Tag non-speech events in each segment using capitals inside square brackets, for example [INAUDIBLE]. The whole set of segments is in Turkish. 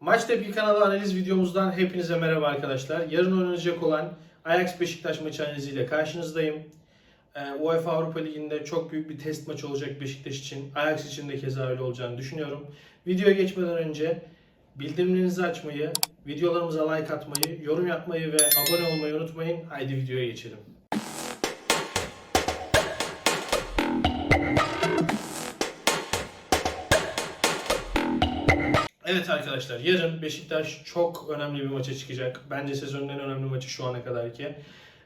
Maç Tepki kanalı analiz videomuzdan hepinize merhaba arkadaşlar. Yarın oynanacak olan Ajax Beşiktaş maçı analiziyle karşınızdayım. Ee, UEFA Avrupa Ligi'nde çok büyük bir test maçı olacak Beşiktaş için. Ajax için de keza öyle olacağını düşünüyorum. Videoya geçmeden önce bildirimlerinizi açmayı, videolarımıza like atmayı, yorum yapmayı ve abone olmayı unutmayın. Haydi videoya geçelim. Evet arkadaşlar yarın Beşiktaş çok önemli bir maça çıkacak. Bence sezonun en önemli maçı şu ana kadarki.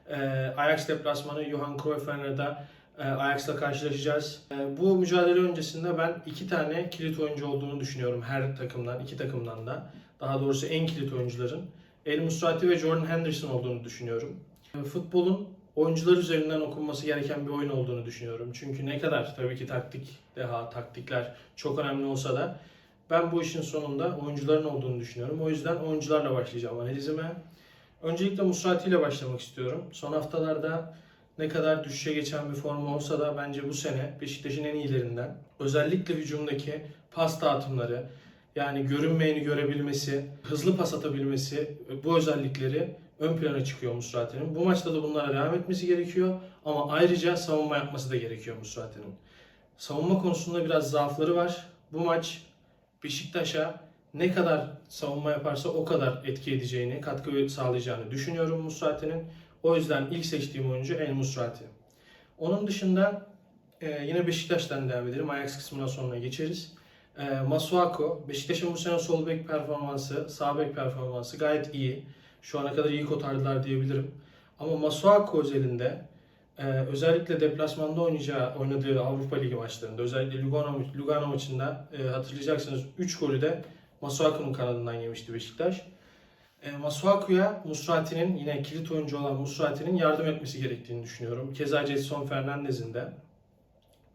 Ee, Ajax deplasmanı Johan Cruyff Arena'da e, Ajax'la karşılaşacağız. E, bu mücadele öncesinde ben iki tane kilit oyuncu olduğunu düşünüyorum her takımdan, iki takımdan da. Daha doğrusu en kilit oyuncuların El Musrati ve Jordan Henderson olduğunu düşünüyorum. E, futbolun oyuncular üzerinden okunması gereken bir oyun olduğunu düşünüyorum. Çünkü ne kadar tabii ki taktik, deha, taktikler çok önemli olsa da ben bu işin sonunda oyuncuların olduğunu düşünüyorum. O yüzden oyuncularla başlayacağım analizime. Öncelikle Musrati ile başlamak istiyorum. Son haftalarda ne kadar düşüşe geçen bir formu olsa da bence bu sene Beşiktaş'ın en iyilerinden. Özellikle hücumdaki pas dağıtımları, yani görünmeyeni görebilmesi, hızlı pas atabilmesi bu özellikleri ön plana çıkıyor Musrati'nin. Bu maçta da bunlara devam etmesi gerekiyor ama ayrıca savunma yapması da gerekiyor Musrati'nin. Savunma konusunda biraz zaafları var. Bu maç Beşiktaş'a ne kadar savunma yaparsa o kadar etki edeceğini, katkı sağlayacağını düşünüyorum Musrati'nin. O yüzden ilk seçtiğim oyuncu El Musrati. Onun dışında e, yine Beşiktaş'tan devam edelim. Ajax kısmına sonra geçeriz. E, Masuako, Beşiktaş'ın bu sene sol bek performansı, sağ bek performansı gayet iyi. Şu ana kadar iyi kotardılar diyebilirim. Ama Masuako özelinde e, özellikle deplasmanda oynayacağı, oynadığı Avrupa Ligi maçlarında, özellikle Lugano, Lugano maçında e, hatırlayacaksınız 3 golü de Masuaku'nun kanadından yemişti Beşiktaş. E, Masuaku'ya Musrati'nin yine kilit oyuncu olan Musrati'nin yardım etmesi gerektiğini düşünüyorum. Keza Jetson Fernandez'in de.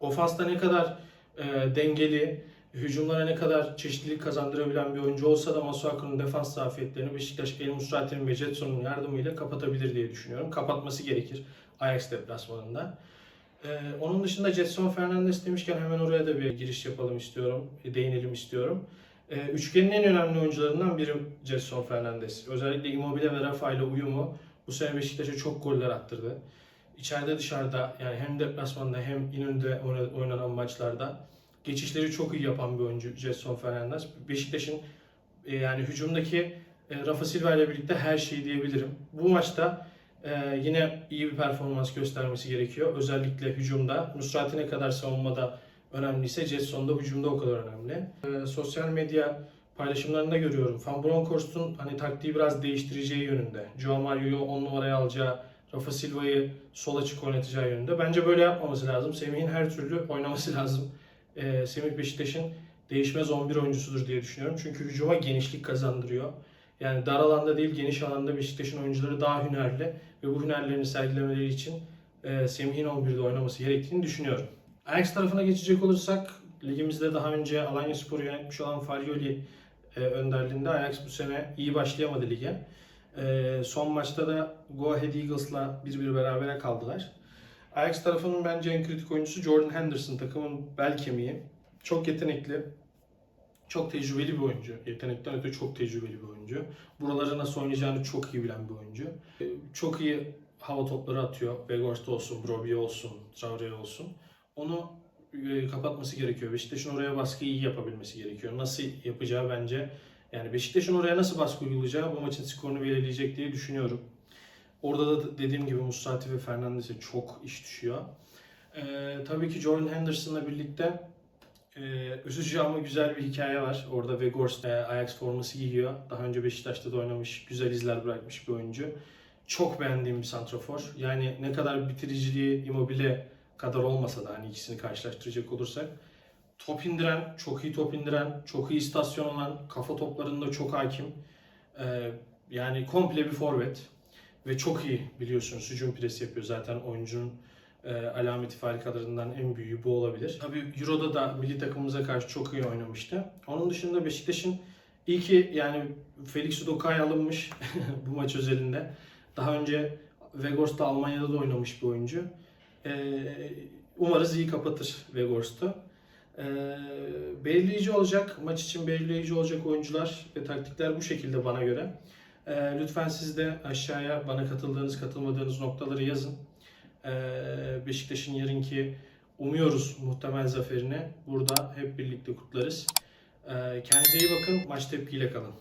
Ofansta ne kadar e, dengeli, hücumlara ne kadar çeşitlilik kazandırabilen bir oyuncu olsa da Masuaku'nun defans zafiyetlerini Beşiktaş El Musrati'nin ve Jetson'un yardımıyla kapatabilir diye düşünüyorum. Kapatması gerekir Ajax deplasmanında. Ee, onun dışında Jetson Fernandes demişken hemen oraya da bir giriş yapalım istiyorum, değinelim istiyorum. Ee, üçgenin en önemli oyuncularından biri Jetson Fernandes. Özellikle Immobile ve Rafa ile uyumu bu sene Beşiktaş'a çok goller attırdı. İçeride dışarıda yani hem deplasmanda hem İnönü'de oynanan maçlarda geçişleri çok iyi yapan bir oyuncu Jetson Fernandes. Beşiktaş'ın e, yani hücumdaki e, Rafa Silva ile birlikte her şeyi diyebilirim. Bu maçta ee, yine iyi bir performans göstermesi gerekiyor. Özellikle hücumda. Nusrat'ı ne kadar savunmada önemliyse Jetson'da hücumda o kadar önemli. Ee, sosyal medya paylaşımlarında görüyorum. Van Bronckhorst'un hani taktiği biraz değiştireceği yönünde. Joao Mario'yu 10 numaraya alacağı, Rafa Silva'yı sol açık oynatacağı yönünde. Bence böyle yapmaması lazım. Semih'in her türlü oynaması [LAUGHS] lazım. Ee, Semih Beşiktaş'ın değişmez 11 oyuncusudur diye düşünüyorum. Çünkü hücuma genişlik kazandırıyor. Yani dar alanda değil geniş alanda Beşiktaş'ın oyuncuları daha hünerli ve bu hünerlerini sergilemeleri için e, Semih'in 11'de oynaması gerektiğini düşünüyorum. Ajax tarafına geçecek olursak ligimizde daha önce Alanya Spor'u yönetmiş olan Fagioli e, önderliğinde Ajax bu sene iyi başlayamadı lige. E, son maçta da Go Ahead Eagles'la 1-1 berabere kaldılar. Ajax tarafının bence en kritik oyuncusu Jordan Henderson takımın bel kemiği. Çok yetenekli, çok tecrübeli bir oyuncu. Yetenekten öte çok tecrübeli bir oyuncu. Buraları nasıl oynayacağını çok iyi bilen bir oyuncu. Ee, Çok iyi hava topları atıyor. Weghorst olsun, Brobbey olsun, Traore olsun. Onu e, kapatması gerekiyor. Beşiktaş'ın oraya baskıyı iyi yapabilmesi gerekiyor. Nasıl yapacağı bence yani Beşiktaş'ın oraya nasıl baskı uygulayacağı bu maçın skorunu belirleyecek diye düşünüyorum. Orada da dediğim gibi Musrati ve Fernandes'e çok iş düşüyor. Ee, tabii ki Jordan Henderson'la birlikte ee, üzücü ama güzel bir hikaye var. Orada Weghorst e, Ajax forması giyiyor. Daha önce Beşiktaş'ta da oynamış, güzel izler bırakmış bir oyuncu. Çok beğendiğim bir santrafor. Yani ne kadar bitiriciliği Immobile kadar olmasa da hani ikisini karşılaştıracak olursak top indiren, çok iyi top indiren, çok iyi istasyon olan, kafa toplarında çok hakim. Ee, yani komple bir forvet ve çok iyi biliyorsunuz hücum presi yapıyor zaten oyuncunun e, alameti farikalarından en büyüğü bu olabilir. Tabii Euro'da da milli takımımıza karşı çok iyi oynamıştı. Onun dışında Beşiktaş'ın iyi ki yani Felix Udokay alınmış [LAUGHS] bu maç özelinde. Daha önce Weghorst da Almanya'da da oynamış bir oyuncu. E, umarız iyi kapatır Weghorst'u. Ee, belirleyici olacak, maç için belirleyici olacak oyuncular ve taktikler bu şekilde bana göre. Ee, lütfen siz de aşağıya bana katıldığınız, katılmadığınız noktaları yazın. Ee, Beşiktaş'ın yarınki umuyoruz muhtemel zaferini burada hep birlikte kutlarız. Ee, kendinize iyi bakın, maç tepkiyle kalın.